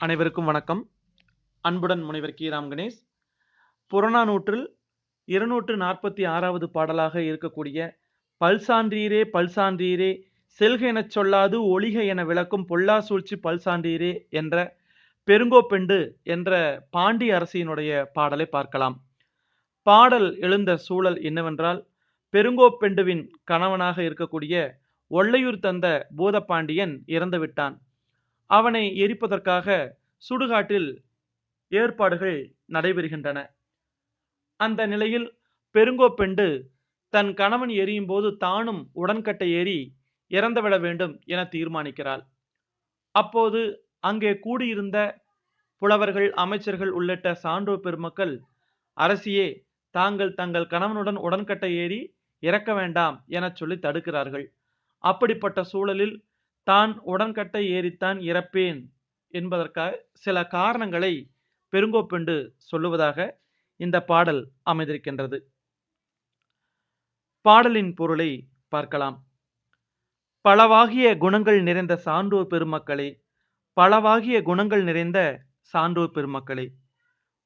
அனைவருக்கும் வணக்கம். அன்புடன் முனைவர் கீராம் கணேஷ். புறநானூற்றில் இருநூற்று நாற்பத்தி ஆறாவது பாடலாக இருக்கக்கூடிய பல்சான்றீரே பல்சான்றீரே செல்க எனச் சொல்லாது ஒளிக என விளக்கும் பொல்லா சூழ்ச்சி பல்சான்றீரே என்ற பெருங்கோப்பெண்டு என்ற பாண்டி அரசியினுடைய பாடலை பார்க்கலாம். பாடல் எழுந்த சூழல் என்னவென்றால் பெருங்கோப்பெண்டுவின் கணவனாக இருக்கக்கூடிய ஒள்ளையூர் தந்த பூதப்பாண்டியன் இறந்துவிட்டான். அவனை எரிப்பதற்காக சுடுகாட்டில் ஏற்பாடுகள் நடைபெறுகின்றன. அந்த நிலையில் பெருங்கோப்பெண்டு தன் கணவன் எரியும் போது தானும் உடன்கட்டை ஏறி இறந்துவிட வேண்டும் என தீர்மானிக்கிறாள். அப்போது அங்கே கூடியிருந்த புலவர்கள் அமைச்சர்கள் உள்ளிட்ட சான்றோர் பெருமக்கள் அரசியே தாங்கள் தங்கள் கணவனுடன் உடன்கட்டை ஏறி இறக்க வேண்டாம் என சொல்லி தடுக்கிறார்கள். அப்படிப்பட்ட சூழலில் தான் உடன்கட்டை ஏறித்தான் இறப்பேன் என்பதற்காக சில காரணங்களை பெருங்கோப்பெண்டு சொல்லுவதாக இந்த பாடல் அமைந்திருக்கின்றது. பாடலின் பொருளை பார்க்கலாம். பலவாகிய குணங்கள் நிறைந்த சான்றோர் பெருமக்களே பலவாகிய குணங்கள் நிறைந்த சான்றோர் பெருமக்களே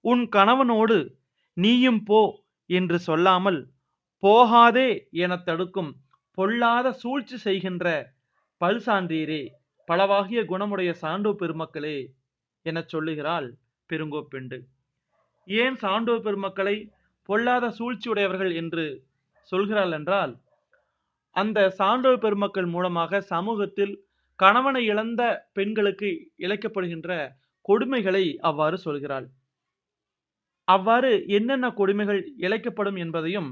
உன் கணவனோடு நீயும் போ என்று சொல்லாமல் போகாதே எனத் தடுக்கும் பொல்லாத சூழ்ச்சி செய்கின்ற பல்சான்றீரே பலவாகிய குணமுடைய சான்றோர் பெருமக்களே எனச் சொல்லுகிறாள் பெருங்கோப்பெண்டு ஏன் சான்றோர் பெருமக்களை பொல்லாத சூழ்ச்சியுடையவர்கள் என்று சொல்கிறாள் என்றால் அந்த சான்றோர் பெருமக்கள் மூலமாக சமூகத்தில் கணவனை இழந்த பெண்களுக்கு இழைக்கப்படுகின்ற கொடுமைகளை அவ்வாறு சொல்கிறாள். அவ்வாறு என்னென்ன கொடுமைகள் இழைக்கப்படும் என்பதையும்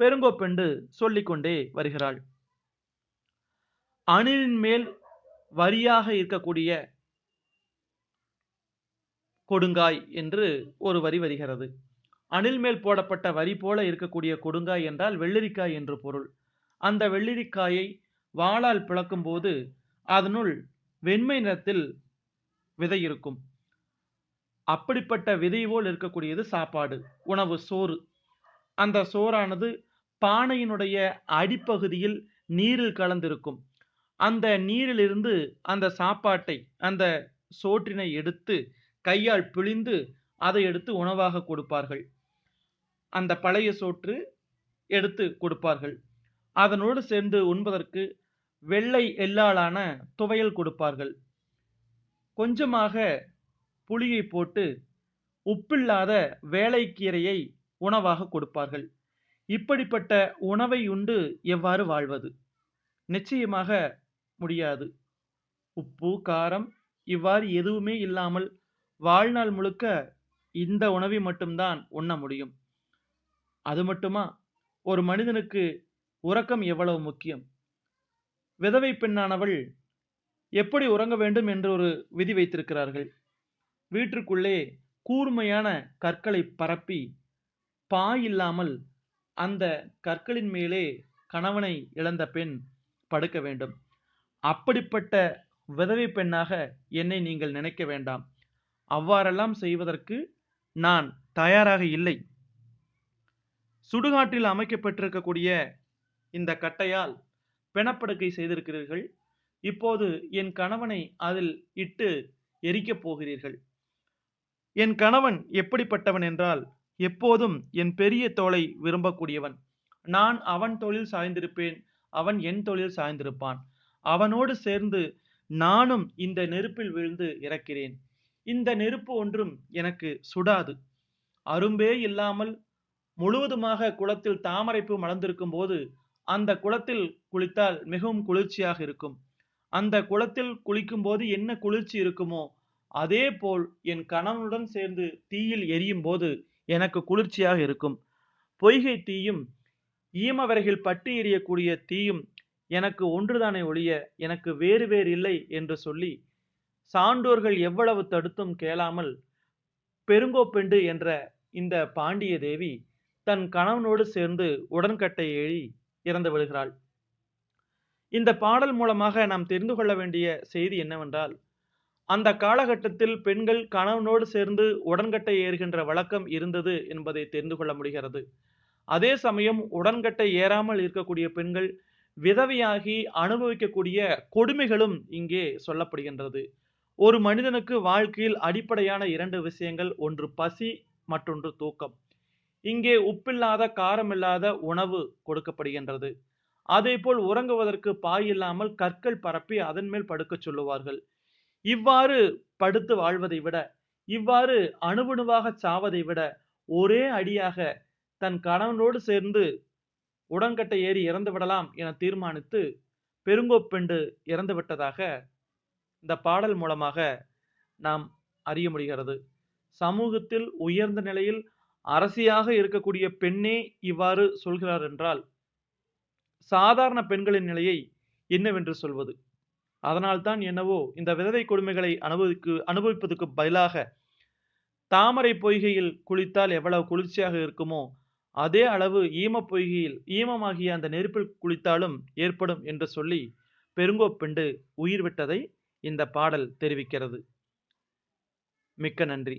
பெருங்கோப்பெண்டு சொல்லிக்கொண்டே வருகிறாள். அணிலின் மேல் வரியாக இருக்கக்கூடிய கொடுங்காய் என்று ஒரு வரி வருகிறது. அணில் மேல் போடப்பட்ட வரி போல இருக்கக்கூடிய கொடுங்காய் என்றால் வெள்ளரிக்காய் என்று பொருள். அந்த வெள்ளரிக்காயை வாளால் பிளக்கும் போது அதனுள் வெண்மை நிறத்தில் விதை இருக்கும். அப்படிப்பட்ட விதை போல் இருக்கக்கூடியது சாப்பாடு உணவு சோறு. அந்த சோறானது பானையினுடைய அடிப்பகுதியில் நீரில் கலந்திருக்கும். அந்த நீரிலிருந்து அந்த சாப்பாட்டை அந்த சோற்றினை எடுத்து கையால் பிழிந்து அதை எடுத்து உணவாக கொடுப்பார்கள். அந்த பழைய சோற்று எடுத்து கொடுப்பார்கள். அதனோடு சேர்ந்து உண்பதற்கு வெள்ளை எல்லாளான துவையல் கொடுப்பார்கள். கொஞ்சமாக புளியை போட்டு உப்பில்லாத வேலைக்கீரையை உணவாக கொடுப்பார்கள். இப்படிப்பட்ட உணவை உண்டு எவ்வாறு வாழ்வது? நிச்சயமாக முடியாது. உப்பு காரம் இவ்வாறு எதுவுமே இல்லாமல் வாழ்நாள் முழுக்க இந்த உணவை மட்டும்தான் உண்ண முடியும். அது மட்டுமா? ஒரு மனிதனுக்கு உறக்கம் எவ்வளவு முக்கியம்? விதவை பெண்ணானவள் எப்படி உறங்க வேண்டும் என்று ஒரு விதி வைத்திருக்கிறார்கள். வீட்டிற்குள்ளே கூர்மையான கற்களை பரப்பி பாய் இல்லாமல் அந்த கற்களின் மேலே கணவனை இழந்த பெண் படுக்க வேண்டும். அப்படிப்பட்ட விதவை பெண்ணாக என்னை நீங்கள் நினைக்க வேண்டாம். அவ்வாறெல்லாம் செய்வதற்கு நான் தயாராக இல்லை. சுடுகாட்டில் அமைக்கப்பட்டிருக்கக்கூடிய இந்த கட்டையால் பிணப்படுக்கை செய்திருக்கிறீர்கள். இப்போது என் கணவனை அதில் இட்டு எரிக்கப் போகிறீர்கள். என் கணவன் எப்படிப்பட்டவன் என்றால் எப்போதும் என் பெரிய தோலை விரும்பக்கூடியவன். நான் அவன் தொழில் சாய்ந்திருப்பேன் அவன் என் தொழில் சாய்ந்திருப்பான். அவனோடு சேர்ந்து நானும் இந்த நெருப்பில் விழுந்து இறக்கிறேன். இந்த நெருப்பு ஒன்றும் எனக்கு சுடாது. அரும்பே இல்லாமல் முழுவதுமாக குளத்தில் தாமரைப்பு மலர்ந்திருக்கும் போது அந்த குளத்தில் குளித்தால் மிகவும் குளிர்ச்சியாக இருக்கும். அந்த குளத்தில் குளிக்கும் போது என்ன குளிர்ச்சி இருக்குமோ அதே போல் என் கணவனுடன் சேர்ந்து தீயில் எரியும் போது எனக்கு குளிர்ச்சியாக இருக்கும். பொய்கை தீயும் ஈமவரையில் பட்டு எரியக்கூடிய தீயும் எனக்கு ஒன்றுதானே ஒழிய எனக்கு வேறு வேறு இல்லை என்று சொல்லி சான்றோர்கள் எவ்வளவு தடுத்தும் கேளாமல் பெருங்கோப்பெண்டு என்ற இந்த பாண்டிய தேவி தன் கணவனோடு சேர்ந்து உடன்கட்டை ஏறி இறந்து விடுகிறாள். இந்த பாடல் மூலமாக நாம் தெரிந்து கொள்ள வேண்டிய செய்தி என்னவென்றால் அந்த காலகட்டத்தில் பெண்கள் கணவனோடு சேர்ந்து உடன்கட்டை ஏறுகின்ற வழக்கம் இருந்தது என்பதை தெரிந்து கொள்ள முடிகிறது. அதே சமயம் உடன்கட்டை ஏறாமல் இருக்கக்கூடிய பெண்கள் விதவையாகி அனுபவிக்கக்கூடிய கொடுமைகளும் இங்கே சொல்லப்படுகின்றது. ஒரு மனிதனுக்கு வாழ்க்கையில் அடிப்படையான இரண்டு விஷயங்கள் ஒன்று பசி மற்றொன்று தூக்கம். இங்கே உப்பில்லாத காரமில்லாத உணவு கொடுக்கப்படுகின்றது. அதேபோல் உறங்குவதற்கு பாய் இல்லாமல் கற்கள் பரப்பி அதன் மேல் படுக்கச் சொல்லுவார்கள். இவ்வாறு படுத்து வாழ்வதை விட இவ்வாறு அணுவணுவாக சாவதை விட ஒரே அடியாக தன் கணவனோடு சேர்ந்து உடன்கட்டை ஏறி இறந்து விடலாம் என தீர்மானித்து பெருங்கோப்பெண்டு இறந்து விட்டதாக இந்த பாடல் மூலமாக நாம் அறிய முடிகிறது. சமூகத்தில் உயர்ந்த நிலையில் அரசியாக இருக்கக்கூடிய பெண்ணே இவ்வாறு சொல்கிறார் என்றால் சாதாரண பெண்களின் நிலையை என்னவென்று சொல்வது? அதனால்தான் என்னவோ இந்த விதவை கொடுமைகளை அனுபவிக்கு அனுபவிப்பதற்கு பதிலாக தாமரை பொய்கையில் குளித்தால் எவ்வளவு குளிர்ச்சியாக இருக்குமோ அதே அளவு ஈம பொய்கையில் ஈமமாகிய அந்த நெருப்பில் குளித்தாலும் ஏற்படும் என்று சொல்லி பெருங்கோப்பெண்டு உயிர் விட்டதை இந்த பாடல் தெரிவிக்கிறது. மிக்க நன்றி.